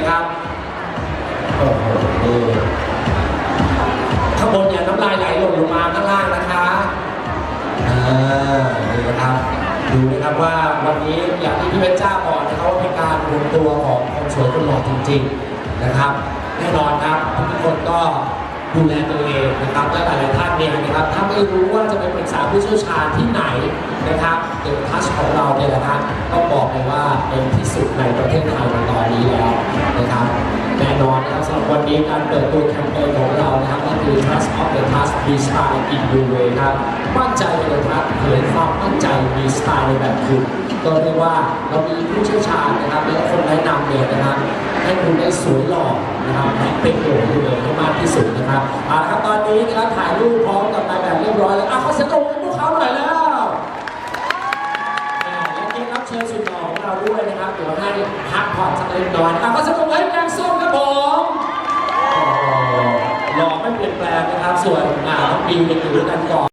นะครับโอ้โหข้างบนเนี่ยน้ำลายไหลหล่นลงมาข้างล่างนะคะอ่านี่นะครับดูนะครับว่าวันนี้อย่างที่พี่เพชรจ้าบอกนะครับว่าเป็นการรวมตัวของคนสวยคนหล่อจริง ๆนะครับแน่นอนครับทุกคนก็ดูแลตัวเองนะครับและหลายๆท่านเนี่ยนะครับถ้าไม่รู้ว่าจะไปปรึกษาผู้เชี่ยวชาญที่ไหนนะครับเด็กทัชของเราเนี่ยนะครับต้องบอกเลยว่าเป็นที่สุดในประเทศไทยในตอนนี้ นะครับสำหรับวันนี้การเปิดตัวแคมเปญของเรานะครับก็คือ Trust of the Trust Be Style in Your Way ครับมั่นใจในตัวทัศเผยความมั่นใจมีสไตล์ในแบบคุณก็เรียกว่าเรามีผู้เชี่ยวชาญนะครับและคนแนะนำเนี่ยนะครับให้คุณได้สวยหล่อนะครับและเป็นโดดอยู่เลยให้มากที่สุดนะครับเอาละครับตอนนี้นะครับถ่ายรูปพร้อมกับนายแบบเรียบร้อยแล้วอะขอเสียงปรบมือพวกเขาหน่อยแล้วและที่รับเชิญสุดหล่อของเราด้วยนะครับเดี๋ยวให้พักผ่อนสักเล็กน้อยนะขอเสียงปรบมือให้แกงส้ม แปลงนะครับ ส่วนอ่าน้องบิวยังอยู่ด้วยกันก่อน